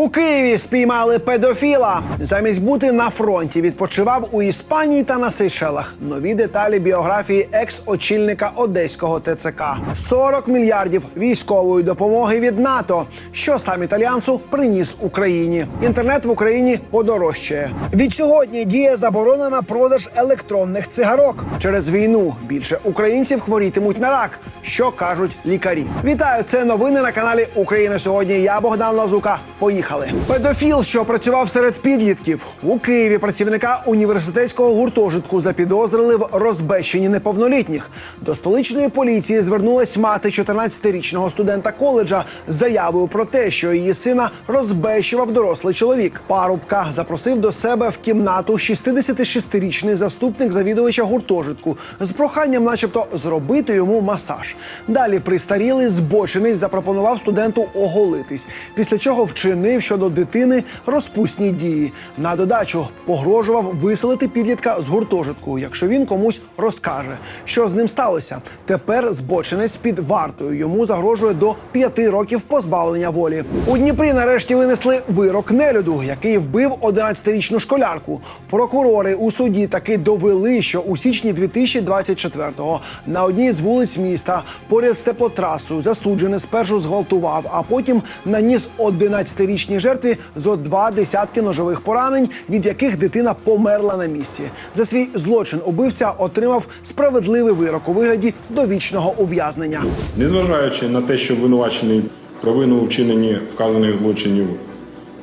У Києві спіймали педофіла. Замість бути на фронті відпочивав у Іспанії та на Сейшелах. Нові деталі біографії екс-очільника одеського ТЦК. 40 мільярдів військової допомоги від НАТО. Що сам італіанцу приніс Україні. Інтернет в Україні подорожчає. Від сьогодні діє заборона на продаж електронних цигарок. Через війну більше українців хворітимуть на рак. Що кажуть лікарі? Вітаю! Це новини на каналі Україна сьогодні. Я Богдан Лазука. Поїхали. Педофіл, що працював серед підлітків у Києві. Працівника університетського гуртожитку запідозрили в розбещенні неповнолітніх. До столичної поліції звернулась мати 14-річного студента коледжа з заявою про те, що її сина розбещував дорослий чоловік. Парубка запросив до себе в кімнату 66-річний заступник завідувача гуртожитку з проханням, начебто, зробити йому масаж. Далі пристарілий збочинець запропонував студенту оголитись, після чого вчинив щодо дитини розпусні дії. На додачу погрожував виселити підлітка з гуртожитку, якщо він комусь розкаже, що з ним сталося. Тепер збочинець під вартою йому загрожує до п'яти років позбавлення волі. У Дніпрі нарешті винесли вирок нелюду, який вбив 11-річну школярку. Прокурори у суді таки довели, що у січні 2024-го на одній з вулиць міста поряд з теплотрасою засуджений спершу зґвалтував, а потім наніс 11-річній жертві зо два десятки ножових поранень, від яких дитина померла на місці. За свій злочин убивця отримав справедливий вирок у вигляді довічного ув'язнення. Незважаючи на те, що обвинувачений провину у вчиненні вказаних злочинів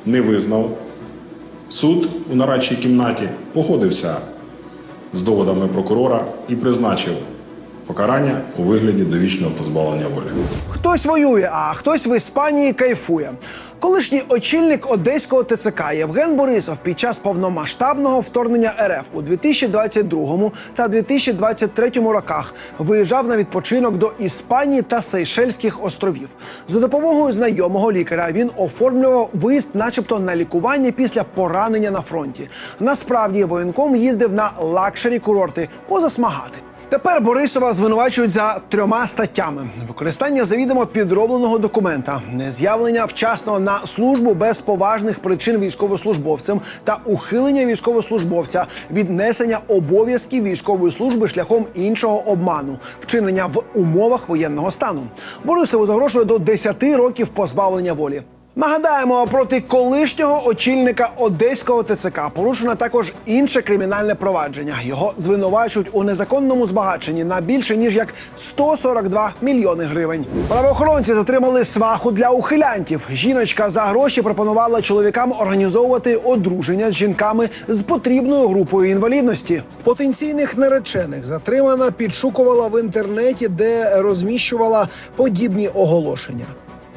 не визнав, суд у нарадчій кімнаті погодився з доводами прокурора і призначив покарання у вигляді довічного позбавлення волі. Хтось воює, а хтось в Іспанії кайфує. Колишній очільник одеського ТЦК Євген Борисов під час повномасштабного вторгнення РФ у 2022 та 2023 роках виїжджав на відпочинок до Іспанії та Сейшельських островів. За допомогою знайомого лікаря він оформлював виїзд, начебто, на лікування після поранення на фронті. Насправді воєнком їздив на лакшері курорти позасмагати. Тепер Борисова звинувачують за трьома статтями: використання завідомо підробленого документа, нез'явлення вчасно на службу без поважних причин військовослужбовцем та ухилення військовослужбовця від несення обов'язків військової служби шляхом іншого обману, вчинення в умовах воєнного стану. Борисову загрожує до 10 років позбавлення волі. Нагадаємо, проти колишнього очільника одеського ТЦК порушено також інше кримінальне провадження. Його звинувачують у незаконному збагаченні на більше ніж як 142 мільйони гривень. Правоохоронці затримали сваху для ухилянтів. Жіночка за гроші пропонувала чоловікам організовувати одруження з жінками з потрібною групою інвалідності. Потенційних наречених затримана підшукувала в інтернеті, де розміщувала подібні оголошення.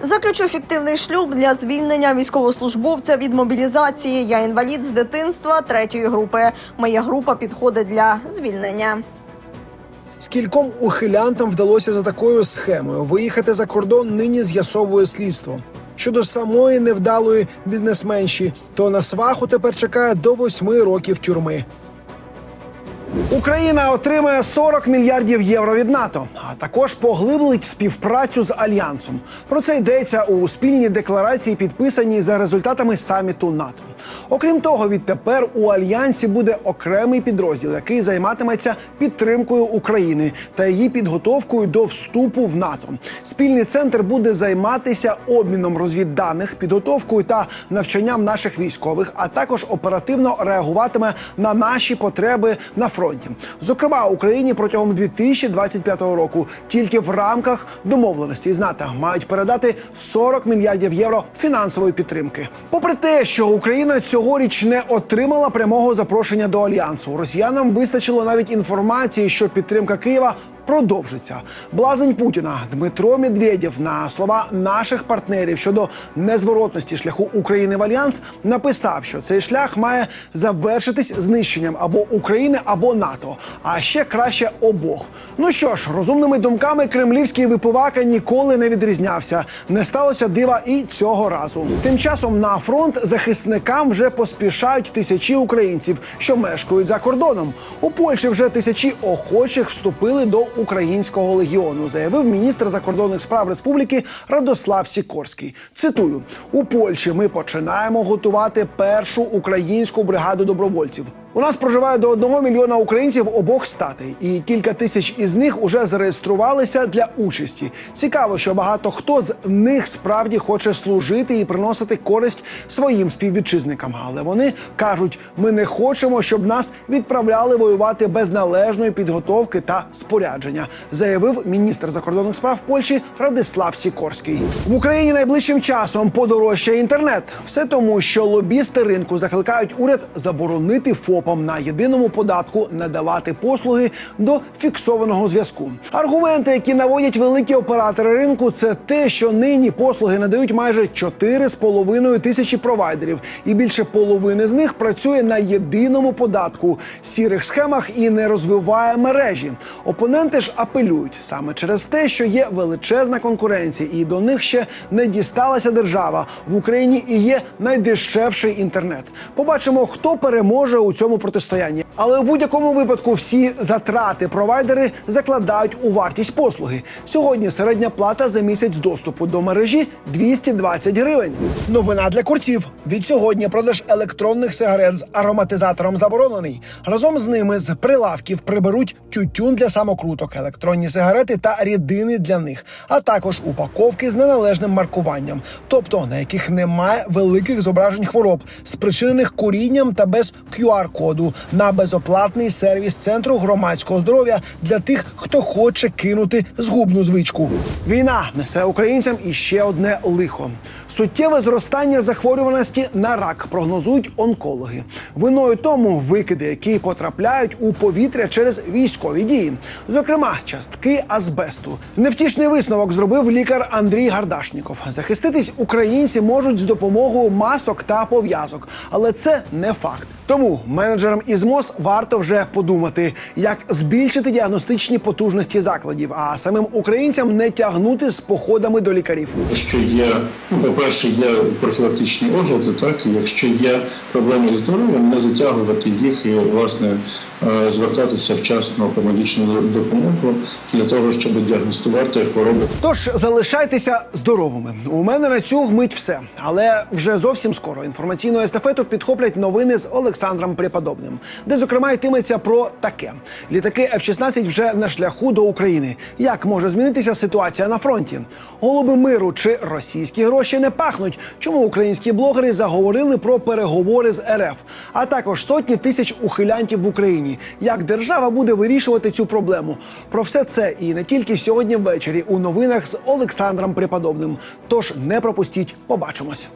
Заключу фіктивний шлюб для звільнення військовослужбовця від мобілізації. Я інвалід з дитинства третьої групи. Моя група підходить для звільнення. Скільком ухилянтам вдалося за такою схемою виїхати за кордон нині з'ясовує слідство. Щодо самої невдалої бізнесменші, то на сваху тепер чекає до восьми років тюрми. Україна отримає 40 мільярдів євро від НАТО, а також поглиблить співпрацю з альянсом. Про це йдеться у спільній декларації, підписаній за результатами саміту НАТО. Окрім того, відтепер у альянсі буде окремий підрозділ, який займатиметься підтримкою України та її підготовкою до вступу в НАТО. Спільний центр буде займатися обміном розвідданих, підготовкою та навчанням наших військових, а також оперативно реагуватиме на наші потреби на фронті. Зокрема, Україні протягом 2025 року тільки в рамках домовленості з НАТО мають передати 40 мільярдів євро фінансової підтримки. Попри те, що Україна цьогоріч не отримала прямого запрошення до альянсу, росіянам вистачило навіть інформації, що підтримка Києва. Продовжиться блазень Путіна Дмитро Медведєв на слова наших партнерів щодо незворотності шляху України в альянс написав, що цей шлях має завершитись знищенням або України, або НАТО, а ще краще обох. Ну що ж, розумними думками кремлівський випивака ніколи не відрізнявся. Не сталося дива і цього разу. Тим часом на фронт захисникам вже поспішають тисячі українців, що мешкають за кордоном. У Польщі вже тисячі охочих вступили до українського легіону, заявив міністр закордонних справ республіки Радослав Сікорський. Цитую: у Польщі ми починаємо готувати першу українську бригаду добровольців. У нас проживає до одного мільйона українців обох статей, і кілька тисяч із них уже зареєструвалися для участі. Цікаво, що багато хто з них справді хоче служити і приносити користь своїм співвітчизникам. Але вони кажуть: ми не хочемо, щоб нас відправляли воювати без належної підготовки та спорядження, заявив міністр закордонних справ Польщі Радислав Сікорський. В Україні найближчим часом подорожчає інтернет. Все тому, що лобісти ринку закликають уряд заборонити ФОПам на єдиному податку надавати послуги до фіксованого зв'язку. Аргументи, які наводять великі оператори ринку, це те, що нині послуги надають майже 4,5 тисячі провайдерів, і більше половини з них працює на єдиному податку, сірих схемах і не розвиває мережі. Опоненти ж апелюють саме через те, що є величезна конкуренція, і до них ще не дісталася держава в Україні і є найдешевший інтернет. Побачимо, хто переможе у цьому протистоянні. Але у будь-якому випадку всі затрати провайдери закладають у вартість послуги. Сьогодні середня плата за місяць доступу до мережі 220 гривень. Новина для курців. Від сьогодні продаж електронних сигарет з ароматизатором заборонений. Разом з ними з прилавків приберуть тютюн для самокруток, електронні сигарети та рідини для них, а також упаковки з неналежним маркуванням, тобто на яких немає великих зображень хвороб, спричинених курінням та без QR-коду на безоплатний сервіс центру громадського здоров'я для тих, хто хоче кинути згубну звичку. Війна несе українцям іще одне лихо. Суттєве зростання захворюваності на рак прогнозують онкологи. Виною тому викиди, які потрапляють у повітря через військові дії, зокрема частки азбесту. Невтішний висновок зробив лікар Андрій Гардашніков. Захиститись українці можуть з допомогою масок та пов'язок, але це не факт. Тому менеджерам із МОЗ варто вже подумати, як збільшити діагностичні потужності закладів, а самим українцям не тягнути з походами до лікарів. Якщо є, ну, по-перше, є профілактичні огляди, так і якщо є проблеми зі здоров'ям, не затягувати їх і власне е, звертатися вчасно по медичну допомогу для того, щоб діагностувати хвороби. Тож залишайтеся здоровими. У мене на цю вмить все. Але вже зовсім скоро інформаційну естафету підхоплять новини з Олександром Преподобним, де зокрема йтиметься про таке: літаки F-16 вже на шляху до України. Як може змінитися ситуація на фронті? Голуби миру чи російські гроші не пахнуть? Чому українські блогери заговорили про переговори з РФ? А також сотні тисяч ухилянтів в Україні. Як держава буде вирішувати цю проблему? Про все це і не тільки сьогодні ввечері у новинах з Олександром Преподобним. Тож не пропустіть, побачимось.